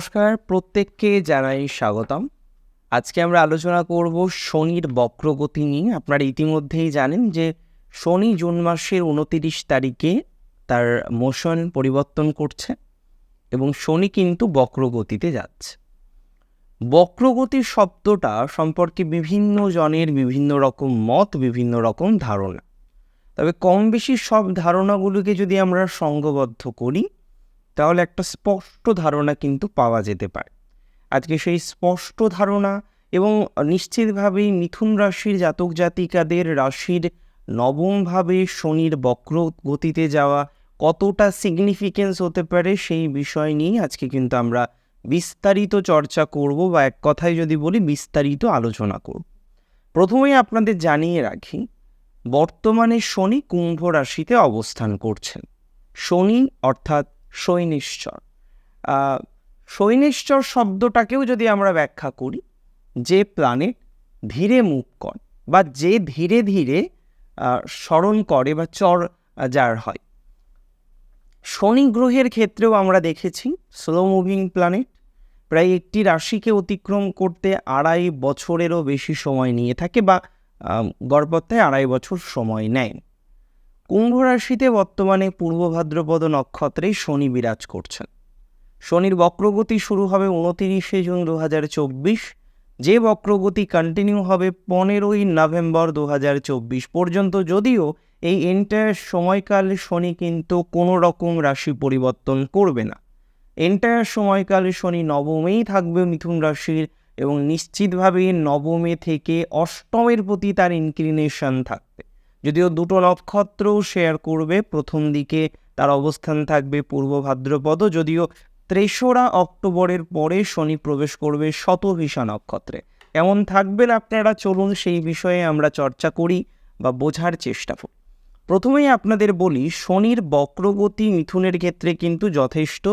নমস্কার, প্রত্যেককে জানাই স্বাগতম। আজকে আমরা আলোচনা করব শনির বক্রগতি নিয়ে। আপনারা ইতিমধ্যেই জানেন যে শনি জুন মাসের উনতিরিশ তারিখে তার মোশন পরিবর্তন করছে এবং শনি কিন্তু বক্রগতিতে যাচ্ছে। বক্রগতি শব্দটা সম্পর্কে বিভিন্ন জনের বিভিন্ন রকম মত, বিভিন্ন রকম ধারণা। তবে কম বেশি সব ধারণাগুলোকে যদি আমরা সঙ্গবদ্ধ করি তাহলে একটা স্পষ্ট ধারণা কিন্তু পাওয়া যেতে পারে। আজকে সেই স্পষ্ট ধারণা এবং নিশ্চিতভাবেই মিথুন রাশির জাতক জাতিকাদের রাশির নবমভাবে শনির বক্র গতিতে যাওয়া কতটা সিগনিফিকেন্স হতে পারে সেই বিষয় নিয়ে আজকে কিন্তু আমরা বিস্তারিত চর্চা করব বা এক কথায় যদি বলি বিস্তারিত আলোচনা করব। প্রথমেই আপনাদের জানিয়ে রাখি, বর্তমানে শনি কুম্ভ রাশিতে অবস্থান করছেন। শনি অর্থাৎ সৈনিশ্চর। সৈনিশ্চর শব্দটাকেও যদি আমরা ব্যাখ্যা করি, যে প্ল্যানেট ধীরে মুভ করে বা যে ধীরে ধীরে স্মরণ করে বা চর যার হয়। শনি গ্রহের ক্ষেত্রেও আমরা দেখেছি স্লো মুভিং প্ল্যানেট প্রায় একটি রাশিকে অতিক্রম করতে আড়াই বছরেরও বেশি সময় নিয়ে থাকে বা গড়পত্তায় আড়াই বছর সময় নেয়। কুম্ভ রাশিতে বর্তমানে পূর্ব ভাদ্রপদ নক্ষত্রে শনি বিরাজ করছেন। শনির বক্রগতি শুরু হবে উনতিরিশে জুন দু যে বক্রগতি কন্টিনিউ হবে পনেরোই নভেম্বর দু পর্যন্ত। যদিও এই এন্টায়ার সময়কাল শনি কিন্তু কোনো রকম রাশি পরিবর্তন করবে না। এন্টায়ার সময়কাল শনি নবমেই থাকবে মিথুন রাশির এবং নিশ্চিতভাবে নবমে থেকে অষ্টমের প্রতি তার ইনক্লিনেশন থাকবে। যদিও দুটো নক্ষত্র শেয়ার করবে, প্রথম দিকে তার অবস্থান থাকবে পূর্ব ভাদ্রপদ, যদিও তেসরা অক্টোবরের পরে শনি প্রবেশ করবে শতভিষা নক্ষত্রে। এমন থাকবেন আপনারা? চলুন সেই বিষয়ে আমরা চর্চা করি বা বোঝার চেষ্টা করি। প্রথমেই আপনাদের বলি, শনির বক্রগতি মিথুনের ক্ষেত্রে কিন্তু যথেষ্ট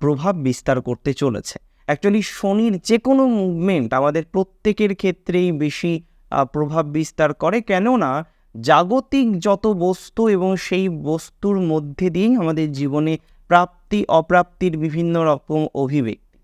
প্রভাব বিস্তার করতে চলেছে। অ্যাকচুয়ালি শনির যে কোনো মুভমেন্ট আমাদের প্রত্যেকের ক্ষেত্রেই বেশি প্রভাব বিস্তার করে। কেননা জাগতিক যত বস্তু এবং সেই বস্তুর মধ্যে দিয়েই আমাদের জীবনে প্রাপ্তি, অপ্রাপ্তির বিভিন্ন রকম অভিব্যক্তি।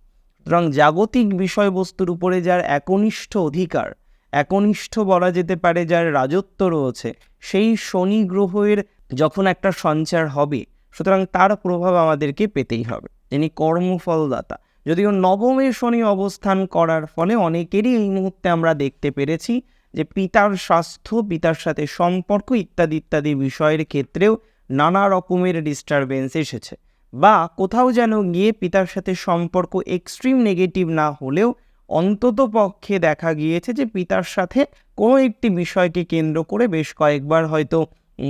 সুতরাং জাগতিক বিষয়বস্তুর উপরে যার একনিষ্ঠ অধিকার, একনিষ্ঠ বলা যেতে পারে, যার রাজত্ব রয়েছে, সেই শনি গ্রহের যখন একটা সঞ্চার হবে, সুতরাং তার প্রভাব আমাদেরকে পেতেই হবে। তিনি কর্মফলদাতা। যদিও নবমে শনি অবস্থান করার ফলে অনেকেরই এই মুহূর্তে আমরা দেখতে পেরেছি যে পিতার স্বাস্থ্য, পিতার সাথে সম্পর্ক ইত্যাদি ইত্যাদি বিষয়ের ক্ষেত্রেও নানা রকমের ডিস্টারবেন্স এসেছে। বা কোথাও যেন গিয়ে পিতার সাথে সম্পর্ক এক্সট্রিম নেগেটিভ না হলেও অন্তত পক্ষে দেখা গিয়েছে যে পিতার সাথে কোনো একটি বিষয়কে কেন্দ্র করে বেশ কয়েকবার হয়তো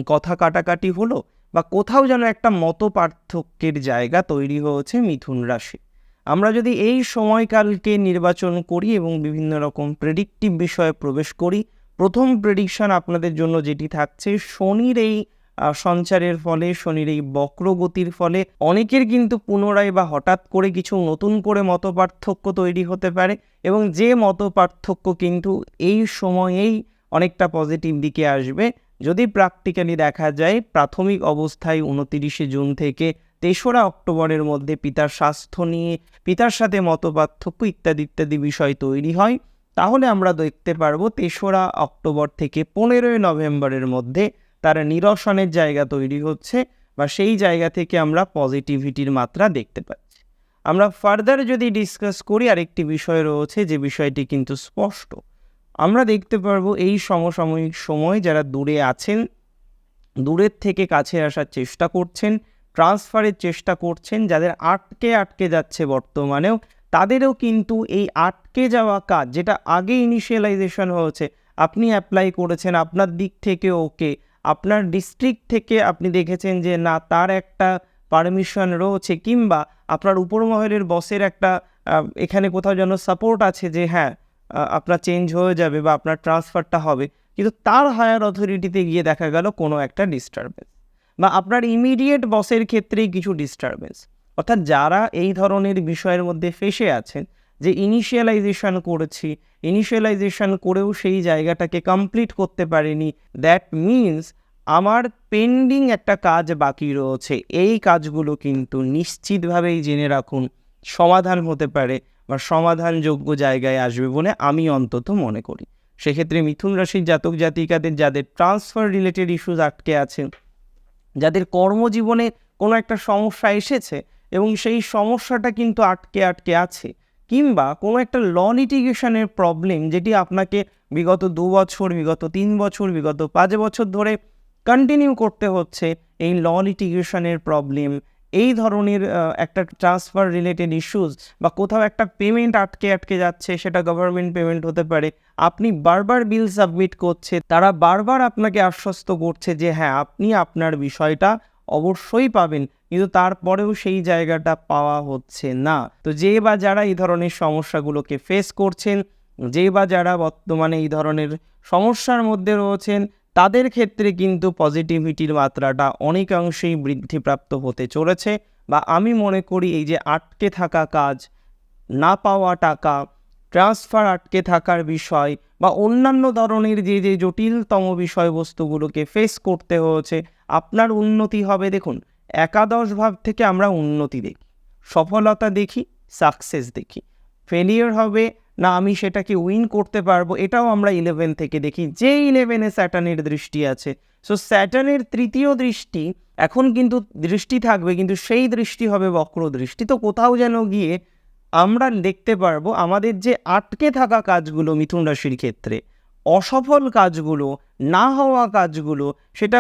কথা কাটাকাটি হলো বা কোথাও যেন একটা মত পার্থক্যের জায়গা তৈরি হয়েছে মিথুন রাশি আমরা যদি এই সময়কালকে নির্বাচন করি এবং বিভিন্ন রকম প্রেডিক্টিভ বিষয়ে প্রবেশ করি, প্রথম প্রেডিকশন আপনাদের জন্য যেটি থাকছে, শনির এই সঞ্চারের ফলে, শনির এই বক্রগতির ফলে অনেকের কিন্তু পুনরায় বা হঠাৎ করে কিছু নতুন করে মত পার্থক্য তৈরি হতে পারে এবং যে মত পার্থক্য কিন্তু এই সময়েই অনেকটা পজিটিভ দিকে আসবে। যদি প্র্যাকটিক্যালি দেখা যায়, প্রাথমিক অবস্থায় উনতিরিশে জুন থেকে তেসরা অক্টোবরের মধ্যে পিতার স্বাস্থ্য নিয়ে, পিতার সাথে মতপার্থক্য ইত্যাদি ইত্যাদি বিষয় তৈরি হয়। তাহলে আমরা দেখতে পারব তেসরা অক্টোবর থেকে পনেরোই নভেম্বরের মধ্যে তার নিরসনের জায়গা তৈরি হচ্ছে বা সেই জায়গা থেকে আমরা পজিটিভিটির মাত্রা দেখতে পাচ্ছি। আমরা ফার্দার যদি ডিসকাস করি, আরেকটি বিষয় রয়েছে যে বিষয়টি কিন্তু স্পষ্ট। আমরা দেখতে পারব এই সমসাময়িক সময় যারা দূরে আছেন, দূরের থেকে কাছে আসার চেষ্টা করছেন ট্রান্সফারের চেষ্টা করছেন যাদের আটকে আটকে যাচ্ছে বর্তমানেও, তাদেরও কিন্তু এই আটকে যাওয়া কাজ, যেটা আগে ইনিশিয়ালাইজেশন হয়েছে, আপনি অ্যাপ্লাই করেছেন, আপনার দিক থেকে ওকে আপনার ডিস্ট্রিক্ট থেকে আপনি দেখেছেন যে না, তার একটা পারমিশন রয়েছে, কিংবা আপনার উপরমহলের বসের একটা এখানে কোথাও যেন সাপোর্ট আছে যে হ্যাঁ আপনার চেঞ্জ হয়ে যাবে বা আপনার ট্রান্সফারটা হবে। কিন্তু তার হায়ার অথরিটিতে গিয়ে দেখা গেল কোনো একটা ডিস্টারবেন্স বা আপনার ইমিডিয়েট বসের ক্ষেত্রেই কিছু ডিস্টারবেন্স অর্থাৎ যারা এই ধরনের বিষয়ের মধ্যে ফেসে আছেন, যে ইনিশিয়ালাইজেশন করেছি ইনিশিয়ালাইজেশন করেও সেই জায়গাটাকে কমপ্লিট করতে পারিনি দ্যাট মিনস আমার পেন্ডিং একটা কাজ বাকি রয়েছে। এই কাজগুলো কিন্তু নিশ্চিতভাবেই জেনে রাখুন, সমাধান হতে পারে বা সমাধানযোগ্য জায়গায় আসবে বলে আমি অন্তত মনে করি। সেক্ষেত্রে মিথুন রাশির জাতক জাতিকাদের যাদের ট্রান্সফার রিলেটেড ইস্যুস আটকে আছে যাদের কর্মজীবনে কোনো একটা সমস্যা এসেছে এবং সেই সমস্যাটা কিন্তু আটকে আটকে আছে কিংবা কোনো একটা ল লিটিগেশনের প্রবলেম যেটি আপনাকে বিগত দু বছর, বিগত তিন বছর, বিগত পাঁচ বছর ধরে কন্টিনিউ করতে হচ্ছে এই ল লিটিগেশনের প্রবলেম এই ধরনের একটা ট্রান্সফার রিলেটেড ইস্যুস বা কোথাও একটা পেমেন্ট আটকে আটকে যাচ্ছে, সেটা গভর্নমেন্ট পেমেন্ট হতে পারে। আপনি বারবার বিল সাবমিট করছে, তারা বারবার আপনাকে আশ্বস্ত করছে যে হ্যাঁ আপনি আপনার বিষয়টা অবশ্যই পাবেন, কিন্তু তারপরেও সেই জায়গাটা পাওয়া হচ্ছে না। তো যে বা যারা এই ধরনের সমস্যাগুলোকে ফেস করছেন, যে বা যারা বর্তমানে এই ধরনের সমস্যার মধ্যে রয়েছেন তাদের ক্ষেত্রে কিন্তু পজিটিভিটির মাত্রাটা অনেকাংশেই বৃদ্ধিপ্রাপ্ত হতে চলেছে বা আমি মনে করি এই যে আটকে থাকা কাজ, না পাওয়া টাকা ট্রান্সফার আটকে থাকার বিষয় বা অন্যান্য ধরনের যে যে জটিলতম বিষয়বস্তুগুলোকে ফেস করতে হয়েছে, আপনার উন্নতি হবে। দেখুন, একাদশ ভাব থেকে আমরা উন্নতি দেখি, সফলতা দেখি সাকসেস দেখি। ফেলিয়ার হবে না, আমি সেটাকে উইন করতে পারব, এটাও আমরা ইলেভেন থেকে দেখি। যে ইলেভেনে স্যাটানের দৃষ্টি আছে। সো স্যাটানের তৃতীয় দৃষ্টি, এখন কিন্তু দৃষ্টি থাকবে, কিন্তু সেই দৃষ্টি হবে বক্র দৃষ্টি তো কোথাও যেন গিয়ে আমরা দেখতে পারব, আমাদের যে আটকে থাকা কাজগুলো মিথুন রাশির ক্ষেত্রে, অসফল কাজগুলো, না হওয়া কাজগুলো, সেটা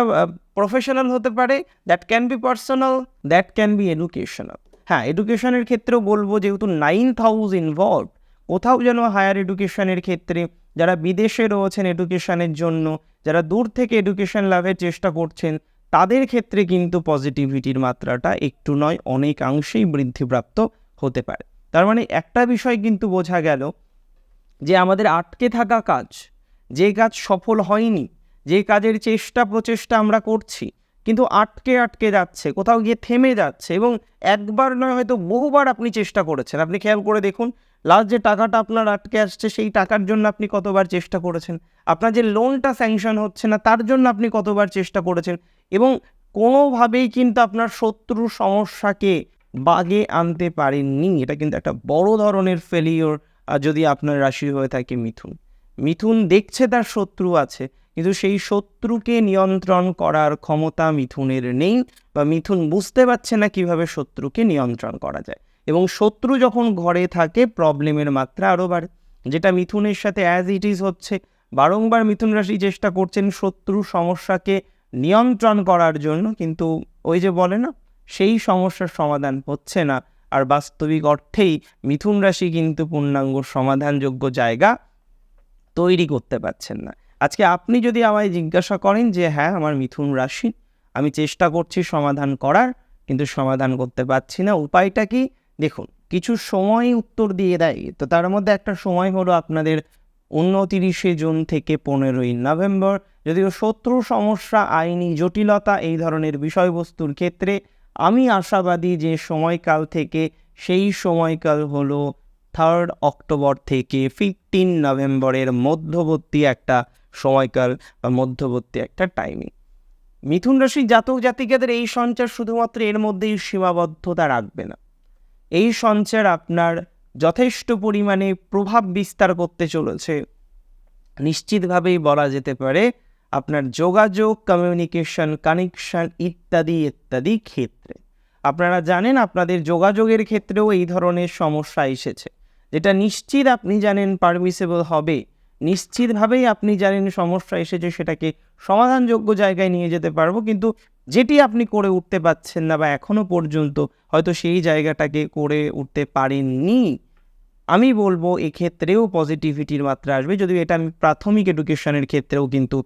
প্রফেশনাল হতে পারে that can be personal that can be educational হ্যাঁ এডুকেশনের ক্ষেত্রেও বলব, যেহেতু নাইন্থ হাউস ইনভলভ কোথাও যেন হায়ার এডুকেশনের ক্ষেত্রে যারা বিদেশে রয়েছেন এডুকেশনের জন্য, যারা দূর থেকে এডুকেশন লাভের চেষ্টা করছেন, তাদের ক্ষেত্রে কিন্তু পজিটিভিটির মাত্রাটা একটু নয়, অনেকাংশেই বৃদ্ধিপ্রাপ্ত হতে পারে। তার মানে একটা বিষয় কিন্তু বোঝা গেল যে আমাদের আটকে থাকা কাজ, যে কাজ সফল হয়নি, যে কাজের চেষ্টা প্রচেষ্টা আমরা করছি, কিন্তু আটকে আটকে যাচ্ছে, কোথাও গিয়ে থেমে যাচ্ছে এবং একবার নয় হয়তো বহুবার আপনি চেষ্টা করেছেন। আপনি খেয়াল করে দেখুন লাস্ট যে টাকাটা আপনার আটকে আসছে, সেই টাকার জন্য আপনি কতবার চেষ্টা করেছেন? আপনার যে লোনটা স্যাংশন হচ্ছে না, তার জন্য আপনি কতবার চেষ্টা করেছেন? এবং কোনোভাবেই কিন্তু আপনার শত্রু সমস্যাকে বাগে আনতে পারেননি। এটা কিন্তু একটা বড় ধরনের ফেলিওর যদি আপনার রাশি হয়ে থাকে মিথুন। মিথুন দেখছে তার শত্রু আছে, কিন্তু সেই শত্রুকে নিয়ন্ত্রণ করার ক্ষমতা মিথুনের নেই, বা মিথুন বুঝতে পারছে না কীভাবে শত্রুকে নিয়ন্ত্রণ করা যায়। এবং শত্রু যখন ঘরে থাকে প্রবলেমের মাত্রা আরও বাড়ে। যেটা মিথুনের সাথে অ্যাজ ইট ইজ হচ্ছে, বারংবার মিথুন রাশি চেষ্টা করছেন শত্রু সমস্যাকে নিয়ন্ত্রণ করার জন্য, কিন্তু ওই যে বলে না, সেই সমস্যার সমাধান হচ্ছে না। আর বাস্তবিক অর্থেই মিথুন রাশি কিন্তু পূর্ণাঙ্গ সমাধানযোগ্য জায়গা তৈরি করতে পারছেন না। আজকে আপনি যদি আমায় জিজ্ঞাসা করেন যে হ্যাঁ আমার মিথুন রাশি, আমি চেষ্টা করছি সমাধান করার, কিন্তু সমাধান করতে পারছি না। উপায়টা কি? দেখুন, কিছু সময় উত্তর দিয়ে দেয়, তো তার মধ্যে একটা সময় হলো আপনাদের উনতিরিশে জুন থেকে পনেরোই নভেম্বর। যদিও শত্রু সমস্যা, আইনি জটিলতা এই ধরনের বিষয়বস্তুর ক্ষেত্রে আমি আশাবাদী যে সময়কাল থেকে সেই সময়কাল হলো থার্ড অক্টোবর থেকে ফিফটিন নভেম্বরের মধ্যবর্তী একটা সময়কাল বা মধ্যবর্তী একটা টাইমিং মিথুন রাশির জাতক জাতিকাদের এই সঞ্চার শুধুমাত্র এর মধ্যেই সীমাবদ্ধতা রাখবে না। এই সঞ্চার আপনার যথেষ্ট পরিমাণে প্রভাব বিস্তার করতে চলেছে। নিশ্চিতভাবেই বলা যেতে পারে, আপনার যোগাযোগ কমিউনিকেশন কানেকশন ইত্যাদি ইত্যাদি ক্ষেত্রে। আপনারা জানেন আপনাদের যোগাযোগের ক্ষেত্রেও এই ধরনের সমস্যা এসেছে। যেটা নিশ্চিত আপনি জানেন পারমিসেবল হবে। নিশ্চিতভাবেই আপনি জানেন সমস্যা এসেছে, সেটাকে সমাধানযোগ্য জায়গায় নিয়ে যেতে পারব। কিন্তু যেটি আপনি করে উঠতে পারছেন না বা এখনও পর্যন্ত হয়তো সেই জায়গাটাকে করে উঠতে পারেননি, আমি বলব এক্ষেত্রেও পজিটিভিটির মাত্রা আসবে। যদিও এটা আমি প্রাথমিক এডুকেশনের ক্ষেত্রেও কিন্তু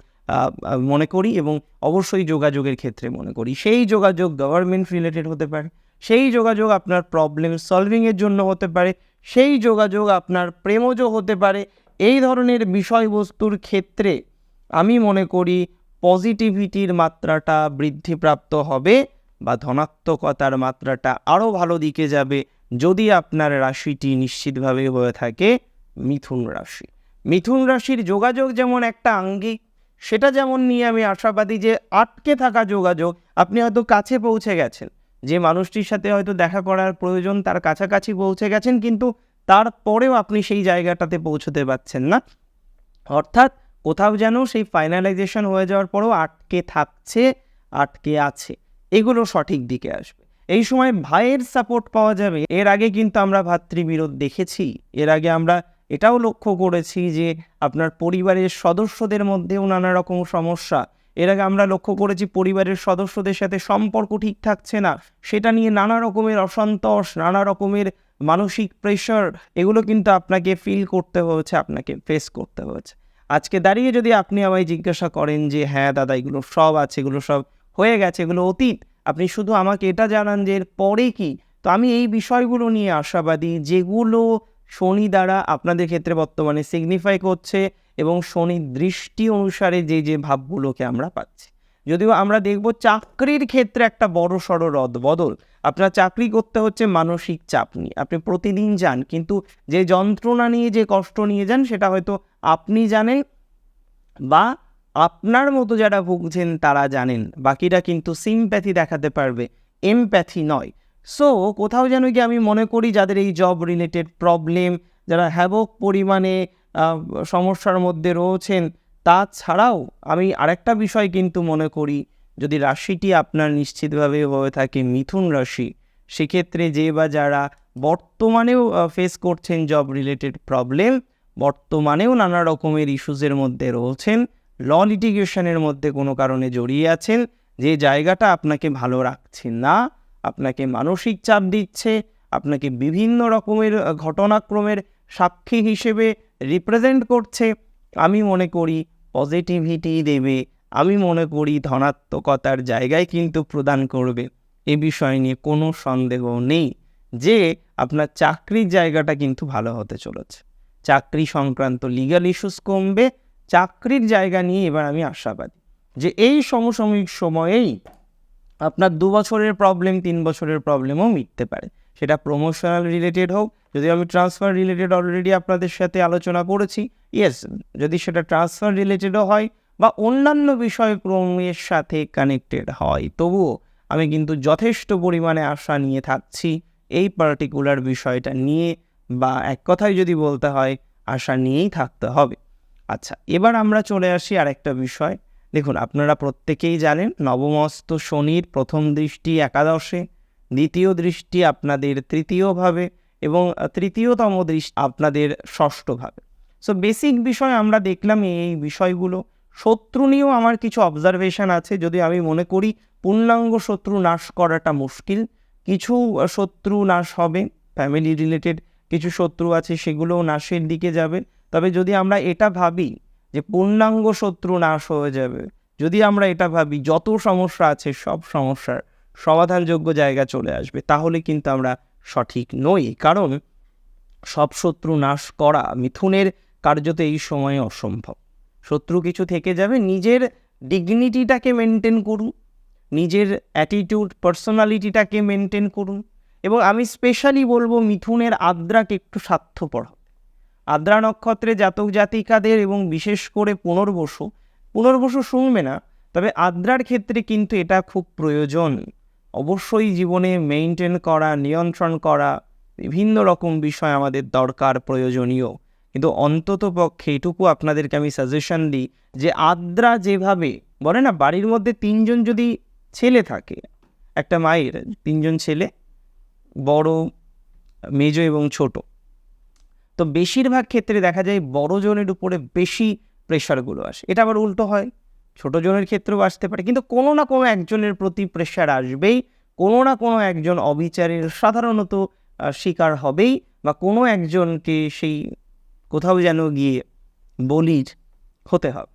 মনে করি এবং অবশ্যই যোগাযোগের ক্ষেত্রে মনে করি। সেই যোগাযোগ গভর্নমেন্ট রিলেটেড হতে পারে, সেই যোগাযোগ আপনার প্রবলেম সলভিংয়ের জন্য হতে পারে, সেই যোগাযোগ আপনার প্রেমজ হতে পারে এই ধরনের বিষয়বস্তুর ক্ষেত্রে আমি মনে করি পজিটিভিটির মাত্রাটা বৃদ্ধিপ্রাপ্ত হবে বা ধনাত্মকতার মাত্রাটা আরও ভালো দিকে যাবে যদি আপনার রাশিটি নিশ্চিতভাবে হয়ে থাকে মিথুন রাশি। মিথুন রাশির যোগাযোগ যেমন একটা আঙ্গিক, সেটা যেমন নিয়ে আমি আশাবাদী যে আটকে থাকা যোগাযোগ আপনি হয়তো কাছে পৌঁছে গেছেন। যে মানুষটির সাথে হয়তো দেখা করার প্রয়োজন তার কাছাকাছি পৌঁছে গেছেন কিন্তু তারপরেও আপনি সেই জায়গাটাতে পৌঁছতে পারছেন না। অর্থাৎ কোথাও যেন সেই ফাইনালাইজেশন হয়ে যাওয়ার পরেও আটকে থাকছে, আটকে আছে। এগুলো সঠিক দিকে আসবে। এই সময় ভাইয়ের সাপোর্ট পাওয়া যাবে। এর আগে কিন্তু আমরা ভাতৃবিরোধ দেখেছি। এর আগে আমরা এটাও লক্ষ্য করেছি যে আপনার পরিবারের সদস্যদের মধ্যেও নানা রকম সমস্যা। এর আগে আমরা লক্ষ্য করেছি পরিবারের সদস্যদের সাথে সম্পর্ক ঠিক থাকছে না। সেটা নিয়ে নানা রকমের অসন্তোষ, নানা রকমের মানসিক প্রেশার এগুলো কিন্তু আপনাকে ফিল করতে হয়েছে, আপনাকে ফেস করতে হয়েছে। আজকে দাঁড়িয়ে যদি আপনি আমায় জিজ্ঞাসা করেন যে হ্যাঁ দাদা, এগুলো সব আছে, এগুলো সব হয়ে গেছে, এগুলো অতীত। আপনি শুধু আমাকে এটা জানান যে, এর পরে কি? তো আমি এই বিষয়গুলো নিয়ে আশাবাদী, যেগুলো শনি দ্বারা আপনাদের ক্ষেত্রে বর্তমানে সিগনিফাই করছে এবং শনির দৃষ্টি অনুসারে যে যে ভাবগুলোকে আমরা পাচ্ছি। যদিও আমরা দেখব চাকরির ক্ষেত্রে একটা বড় সড়ো রদ বদল। আপনার চাকরি করতে হচ্ছে মানসিক চাপ নিয়ে। আপনি প্রতিদিন যান, কিন্তু যে যন্ত্রণা নিয়ে, যে কষ্ট নিয়ে যান, সেটা হয়তো আপনি জানেন বা আপনার মতো যারা ভুগছেন, তারা জানেন। বাকিরা কিন্তু সিমপ্যাথি দেখাতে পারবে। এমপ্যাথি নয়। সো কোথাও যেন কি আমি মনে করি, যাদের এই জব রিলেটেড প্রবলেম যারা হ্যাবক পরিমাণে সমস্যার মধ্যে রয়েছেন তাছাড়াও আমি আরেকটা বিষয় কিন্তু মনে করি, যদি রাশিটি আপনার নিশ্চিতভাবে হয়ে থাকে মিথুন রাশি, সেক্ষেত্রে যে বা যারা বর্তমানেও ফেস করছেন জব রিলেটেড প্রবলেম বর্তমানেও নানা রকমের ইস্যুজের মধ্যে রয়েছেন ল লিটিগেশনের মধ্যে কোনো কারণে জড়িয়ে আছেন, যে জায়গাটা আপনাকে ভালো রাখছে না, আপনাকে মানসিক চাপ দিচ্ছে, আপনাকে বিভিন্ন রকমের ঘটনাক্রমের সাক্ষী হিসেবে রিপ্রেজেন্ট করছে, আমি মনে করি পজিটিভিটি দেবে। আমি মনে করি ধনাত্মকতার জায়গায় কিন্তু প্রদান করবে। এ বিষয় নিয়ে কোনো সন্দেহ নেই যে আপনার চাকরির জায়গাটা কিন্তু ভালো হতে চলেছে। চাকরি সংক্রান্ত লিগ্যাল ইস্যুস কমবে, চাকরির জায়গা নিয়ে এবার আমি আশাবাদী যে এই সমসাময়িক সময়েই আপনার দু বছরের প্রবলেম তিন বছরের প্রবলেমও মিটতে পারে। সেটা প্রমোশনাল রিলেটেড হোক যদি আমি ট্রান্সফার রিলেটেড অলরেডি আপনাদের সাথে আলোচনা করেছি ইয়েস যদি সেটা ট্রান্সফার রিলেটেডও হয় বা অন্যান্য বিষয়ক্রমের সাথে কানেক্টেড হয়, তবুও আমি কিন্তু যথেষ্ট পরিমাণে আশা নিয়ে থাকছি এই পার্টিকুলার বিষয়টা নিয়ে বা এক কথায় যদি বলতে হয়, আশা নিয়েই থাকতে হবে। আচ্ছা এবার আমরা চলে আসি আরেকটা বিষয়। দেখুন, আপনারা প্রত্যেকেই জানেন নবমস্ত শনির প্রথম দৃষ্টি একাদশে। দ্বিতীয় দৃষ্টি আপনাদের তৃতীয়ভাবে এবং তৃতীয়তম দৃষ্টি আপনাদের ষষ্ঠভাবে। সো বেসিক বিষয় আমরা দেখলাম এই বিষয়গুলো। শত্রু নিয়েও আমার কিছু অবজারভেশন আছে। যদি আমি মনে করি পূর্ণাঙ্গ শত্রু নাশ করাটা মুশকিল, কিছু শত্রু নাশ হবে ফ্যামিলি রিলেটেড কিছু শত্রু আছে, সেগুলোও নাশের দিকে যাবে। তবে যদি আমরা এটা ভাবি যে পূর্ণাঙ্গ শত্রু নাশ হয়ে যাবে, যদি আমরা এটা ভাবি যত সমস্যা আছে সব সমস্যার সমাধানযোগ্য জায়গা চলে আসবে, তাহলে কিন্তু আমরা সঠিক নই। কারণ সব শত্রু নাশ করা মিথুনের কার্যত এই সময়ে অসম্ভব। শত্রু কিছু থেকে যাবে, নিজের ডিগনিটিটাকে মেনটেন করুন, নিজের অ্যাটিটিউড পার্সোনালিটিটাকে মেনটেন করুন এবং আমি স্পেশালি বলব মিথুনের আদ্রাকে একটু স্বার্থপর। আদ্রা নক্ষত্রে জাতক জাতিকাদের এবং বিশেষ করে পুনর্বসু পুনর্বসু শুনবে না, তবে আদ্রার ক্ষেত্রে কিন্তু এটা খুব প্রয়োজন। অবশ্যই জীবনে মেনটেন করা, নিয়ন্ত্রণ করা বিভিন্ন রকম বিষয় আমাদের দরকার, প্রয়োজনীয়। কিন্তু অন্তত পক্ষে এটুকু আপনাদেরকে আমি সাজেশন দিই যে আদ্রা যেভাবে, বলে না, বাড়ির মধ্যে তিনজন যদি ছেলে থাকে, একটা মায়ের, তিনজন ছেলে, বড়, মেজ এবং ছোট। তো বেশিরভাগ ক্ষেত্রে দেখা যায় বড় জনের উপরে বেশি প্রেশারগুলো আসে। এটা আবার উল্টো হয়। ছোট জনের ক্ষেত্রেও আসতে পারে, কিন্তু কোনো না কোনো একজনের প্রতি প্রেশার আসবেই, কোনো না কোনো একজন অবিচারের সাধারণত শিকার হবেই, বা কোনো একজনকে সেই কোথাও যেন গিয়ে বলির হতে হবে।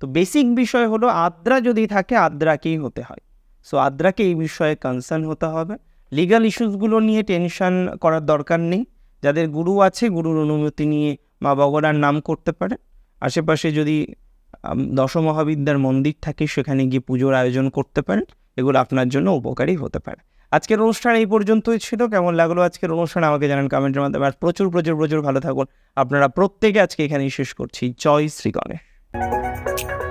তো বেসিক বিষয় হলো আদ্রা যদি থাকে, আদ্রাকেই হতে হয়। সো আদ্রাকে এই বিষয়ে কনসার্ন হতে হবে। লিগাল ইস্যুসগুলো নিয়ে টেনশন করার দরকার নেই। যাদের গুরু আছে, গুরুর অনুমতি নিয়ে মা বগরার নাম করতে পারে। আশেপাশে যদি দশমহাবিদ্যার মন্দির থাকে, সেখানে গিয়ে পুজোর আয়োজন করতে পারেন। এগুলো আপনার জন্য উপকারী হতে পারে। আজকের অনুষ্ঠান এই পর্যন্তই ছিল। কেমন লাগল আজকের অনুষ্ঠান? আমাকে জানান কমেন্টের মাধ্যমে। আর প্রচুর প্রচুর প্রচুর ভালো থাকুন। আপনারা প্রত্যেকে আজকে এখানেই শেষ করছি। জয় শ্রী গণেশ